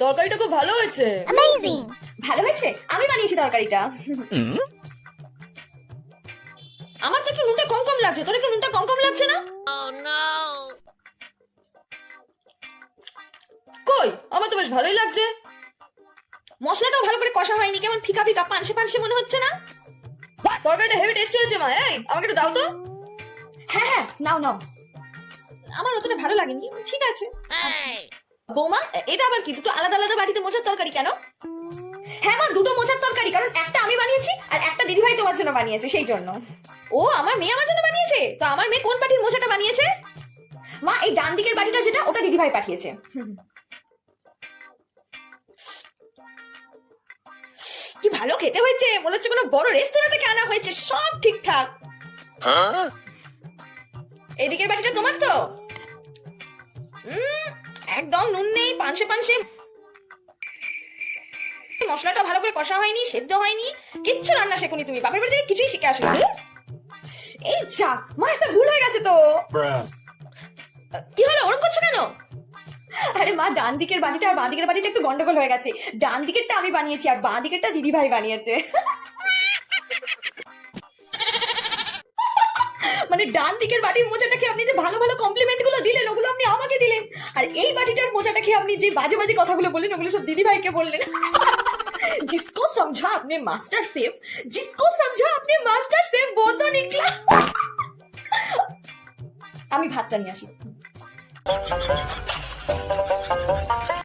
তরকারিটা খুব ভালো হয়েছে। Amazing! ভালো হয়েছে? আমি বানিয়েছি তরকারিটা। আমার তো একটু নুনটা কম কম লাগছে। তোর একটু নুনটা কম কম লাগছে না? কই? আমার তো বেশ ভালোই লাগছে। মশলাটাও ভালো করে কষা হয়নি। কেমন ফিকা ফিকা পানসে পানসে মনে হচ্ছে না? তরকারিটা হেভি টেস্টি হয়েছে মা। এই আমাকে একটু দাও তো। হ্যাঁ হ্যাঁ নাও নাও। আমার অতটা ভালো লাগেনি। ঠিক আছে। বৌমা এটা আবার কি? দুটো আলাদা আলাদা বাটিতে মোচার তরকারি কেন? হ্যাঁ মা দুটো মোচার তরকারি কারণ একটা আমি বানিয়েছি আর একটা দিদিভাই তোমার জন্য বানিয়েছে সেই জন্য। ও আমার মেয়ে আমার জন্য বানিয়েছে? তো আমার মেয়ে কোন বাটির মোচাটা বানিয়েছে? মা এই ডান দিকের বাটিটা যেটা ওটা দিদিভাই পাঠিয়েছে। কি ভালো খেতে হয়েছে মনে হচ্ছে কোনো বড় রেস্তোরাঁ থেকে আনা হয়েছে সব ঠিকঠাক। এদিকের বাটিটা তোমার তো? উম, একদম নুন নেই পানসে পানসে। মশলাটা ভালো করে কষা হয়নি সেদ্ধ হয়নি কিচ্ছু রান্না শেখনি তুমি বাপের বাড়ি থেকে কিছুই শিখে আসনি। এই যা মা একটা ভুল হয়ে গেছে তো। কি হলো ওরকম করছ কেন? আরে মা ডান দিকের বাটিটা আর বাঁ দিকের বাটিটা একটু গন্ডগোল হয়ে গেছে। ডান দিকেরটা আমি বানিয়েছি আর বাঁ দিকেরটা দিদি ভাই বানিয়েছে। মানে ডান দিকের বাটির মোচাটা কি আপনি যে ভালো ভালো কমপ্লিমেন্টগুলো দিলেন ওগুলো আপনি আমাকে দিলেন আর এই বাটিটার মোচাটা খেয়ে আপনি যে বাজে বাজে কথাগুলো বললেন ওগুলো সব দিদি ভাইকে বললেন जिसको समझा अपने मास्टर सेफ जिसको समझा अपने मास्टर सेफ वो तो निकला আমি ভাতটা নিয়ে আসি